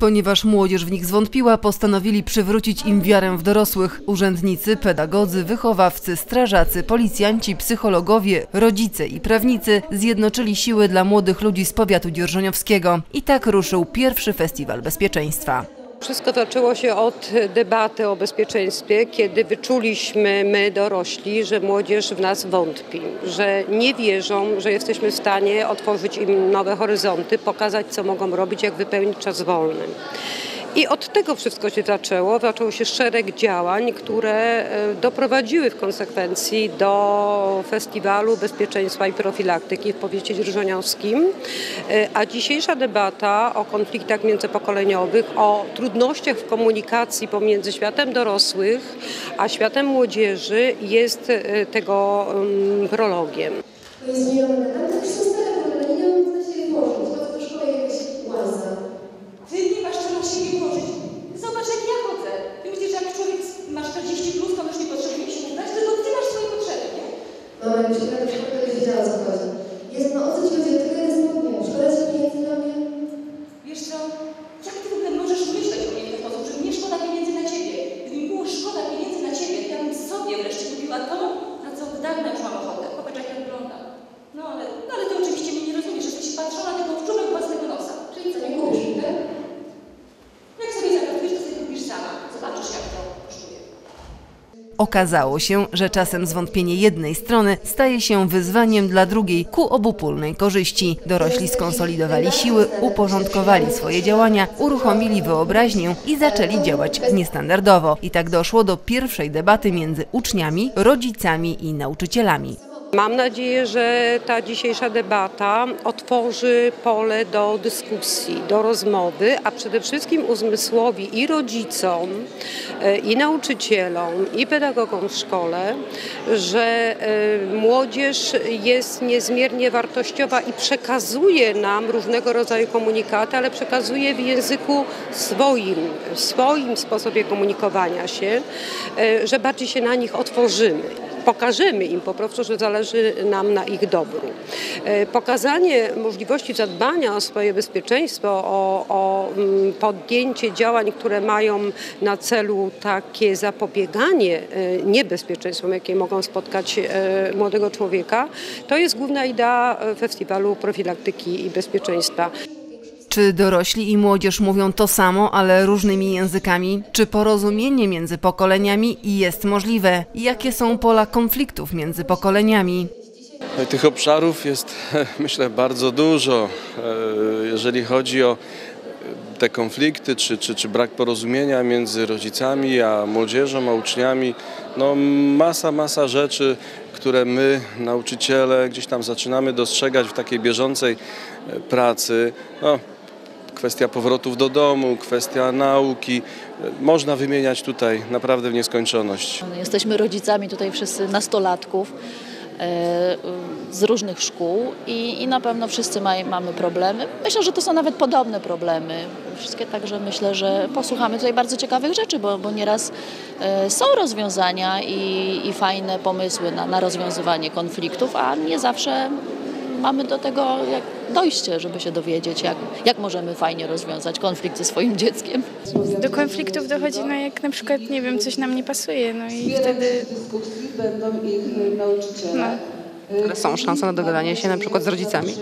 Ponieważ młodzież w nich zwątpiła, postanowili przywrócić im wiarę w dorosłych. Urzędnicy, pedagodzy, wychowawcy, strażacy, policjanci, psychologowie, rodzice i prawnicy zjednoczyli siły dla młodych ludzi z powiatu dzierżoniowskiego. I tak ruszył pierwszy festiwal bezpieczeństwa. Wszystko zaczęło się od debaty o bezpieczeństwie, kiedy wyczuliśmy my dorośli, że młodzież w nas wątpi, że nie wierzą, że jesteśmy w stanie otworzyć im nowe horyzonty, pokazać co mogą robić, jak wypełnić czas wolny. I od tego wszystko się zaczęło. Zaczął się szereg działań, które e, doprowadziły w konsekwencji do Festiwalu Bezpieczeństwa i Profilaktyki w powiecie dzierżoniowskim. E, A dzisiejsza debata o konfliktach międzypokoleniowych, o trudnościach w komunikacji pomiędzy światem dorosłych a światem młodzieży jest e, tego mm, prologiem tamte już są stare programy, nie wiem, co się włożyć. Chodzę do szkoły jakaś łaza. Ty nie masz czego siebie włożyć. Zobacz, jak ja chodzę. Ty myślisz, że jak człowiek ma 40 plus, to już nie potrzebuje się ubrać, tylko ty masz swoje potrzeby, nie? Mama, jak się do szkoły, to już wiedziała, co chodzi. Jest, no o co ci chodzi? Ja tylko jeden spodnie. Szkoda ci pieniędzy na mnie? Wiesz co, jak ty w ogóle możesz myśleć o mnie w ten sposób, że mnie szkoda pieniędzy na ciebie? Gdyby mi było szkoda pieniędzy na ciebie, to ja bym sobie wreszcie kupiła to, na co od dawna już mam ochotę. Popatrz, jak ja wyglądam. No ale, no ale ty oczywiście mnie nie rozumiesz, jesteś patrzona tylko w czubek własnego nosa. Czyli co, nie kupisz mi, tak? Jak sobie zagadujesz, to sobie kupisz sama. Zobaczysz, jak to kosztuje. Okazało się, że czasem zwątpienie jednej strony staje się wyzwaniem dla drugiej ku obopólnej korzyści. Dorośli skonsolidowali siły, uporządkowali swoje działania, uruchomili wyobraźnię i zaczęli działać niestandardowo. I tak doszło do pierwszej debaty między uczniami, rodzicami i nauczycielami. Mam nadzieję, że ta dzisiejsza debata otworzy pole do dyskusji, do rozmowy, a przede wszystkim uzmysłowi i rodzicom, e, i nauczycielom, i pedagogom w szkole, że e, młodzież jest niezmiernie wartościowa i przekazuje nam różnego rodzaju komunikaty, ale przekazuje w języku swoim, w swoim sposobie komunikowania się, e, że bardziej się na nich otworzymy pokażemy im po prostu, że zależy nam na ich dobru. E, Pokazanie możliwości zadbania o swoje bezpieczeństwo, o, o mm, podjęcie działań, które mają na celu takie zapobieganie e, niebezpieczeństwom, jakie mogą spotkać e, młodego człowieka, to jest główna idea festiwalu profilaktyki i bezpieczeństwa. Czy dorośli i młodzież mówią to samo, ale różnymi językami? Czy porozumienie między pokoleniami jest możliwe? Jakie są pola konfliktów między pokoleniami? Tych obszarów jest, myślę, bardzo dużo. E, Jeżeli chodzi o te konflikty, czy, czy, czy brak porozumienia między rodzicami a młodzieżą, a uczniami, no masa, masa rzeczy, które my, nauczyciele, gdzieś tam zaczynamy dostrzegać w takiej bieżącej e, pracy. No, kwestia powrotów do domu, kwestia nauki. Można wymieniać tutaj naprawdę w nieskończoność. Jesteśmy rodzicami tutaj wszyscy nastolatków e, z różnych szkół i, i na pewno wszyscy maj, mamy problemy. Myślę, że to są nawet podobne problemy. Wszystkie także myślę, że posłuchamy tutaj bardzo ciekawych rzeczy, bo, bo nieraz e, są rozwiązania i, i fajne pomysły na, na rozwiązywanie konfliktów, a nie zawsze mamy do tego jak dojście, żeby się dowiedzieć, jak, jak możemy fajnie rozwiązać konflikt ze swoim dzieckiem. do konfliktów dochodzi, no jak na przykład, nie wiem, coś nam nie pasuje, no i wtedy no, Ale są szanse na dogadanie się na przykład z rodzicami.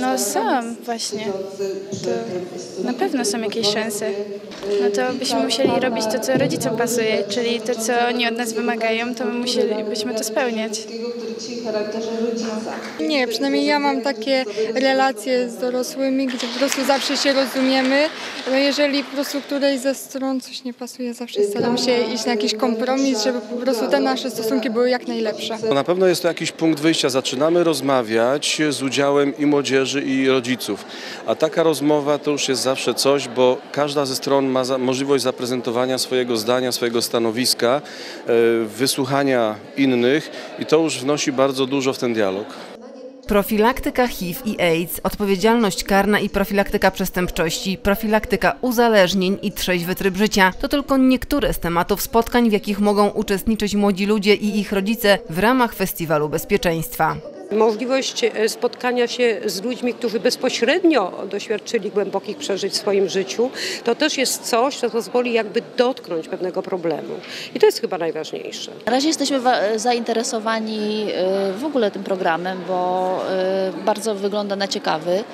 no są właśnie, to na pewno są jakieś szanse. No to byśmy musieli robić to, co rodzicom pasuje, czyli to, co oni od nas wymagają, to my musielibyśmy to spełniać. Nie, przynajmniej ja mam takie relacje z dorosłymi, gdzie po prostu zawsze się rozumiemy. No jeżeli po prostu którejś ze stron coś nie pasuje, zawsze staram się iść na jakiś kompromis, żeby po prostu te nasze stosunki były jak najlepsze. No Na pewno jest to jakiś punkt wyjścia. Zaczynamy rozmawiać z udziałem i młodzieży, i rodziców. A taka rozmowa to już jest zawsze coś, bo każda ze stron ma możliwość zaprezentowania swojego zdania, swojego stanowiska, e, wysłuchania innych i to już wnosi bardzo dużo w ten dialog. Profilaktyka HIV i AIDS, odpowiedzialność karna i profilaktyka przestępczości, profilaktyka uzależnień i trzeźwy tryb życia to tylko niektóre z tematów spotkań, w jakich mogą uczestniczyć młodzi ludzie i ich rodzice w ramach Festiwalu Bezpieczeństwa. Możliwość e, spotkania się z ludźmi, którzy bezpośrednio doświadczyli głębokich przeżyć w swoim życiu, to też jest coś, co pozwoli jakby dotknąć pewnego problemu. I to jest chyba najważniejsze. Na razie jesteśmy wa- zainteresowani y, w ogóle tym programem, bo y, bardzo wygląda na ciekawy.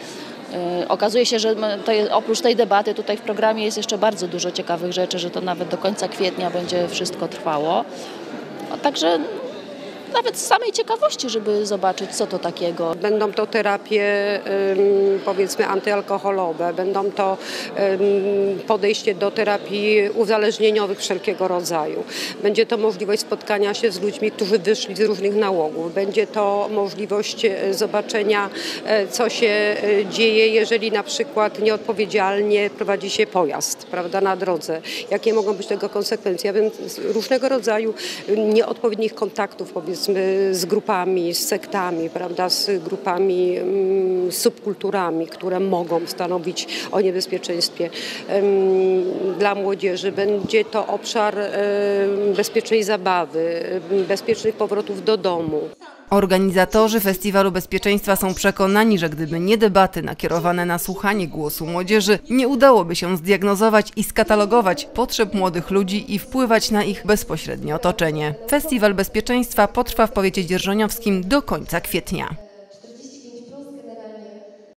Okazuje się, że jest, oprócz tej debaty tutaj w programie jest jeszcze bardzo dużo ciekawych rzeczy, że to nawet do końca kwietnia będzie wszystko trwało. Także nawet z samej ciekawości, żeby zobaczyć, co to takiego. Będą to terapie powiedzmy antyalkoholowe, będą to podejście do terapii uzależnieniowych wszelkiego rodzaju. Będzie to możliwość spotkania się z ludźmi, którzy wyszli z różnych nałogów. Będzie to możliwość e, zobaczenia, e, co się e, dzieje, jeżeli na przykład nieodpowiedzialnie prowadzi się pojazd prawda, na drodze. Jakie mogą być tego konsekwencje? Ja różnego rodzaju nieodpowiednich kontaktów powiedzmy z grupami, z sektami, prawda, z grupami mm, subkulturami, które mogą stanowić o niebezpieczeństwie dla młodzieży. Będzie to obszar bezpiecznej zabawy, bezpiecznych powrotów do domu. Organizatorzy Festiwalu Bezpieczeństwa są przekonani, że gdyby nie debaty nakierowane na słuchanie głosu młodzieży, nie udałoby się zdiagnozować i skatalogować potrzeb młodych ludzi i wpływać na ich bezpośrednie otoczenie. Festiwal Bezpieczeństwa potrwa w powiecie dzierżoniowskim do końca kwietnia.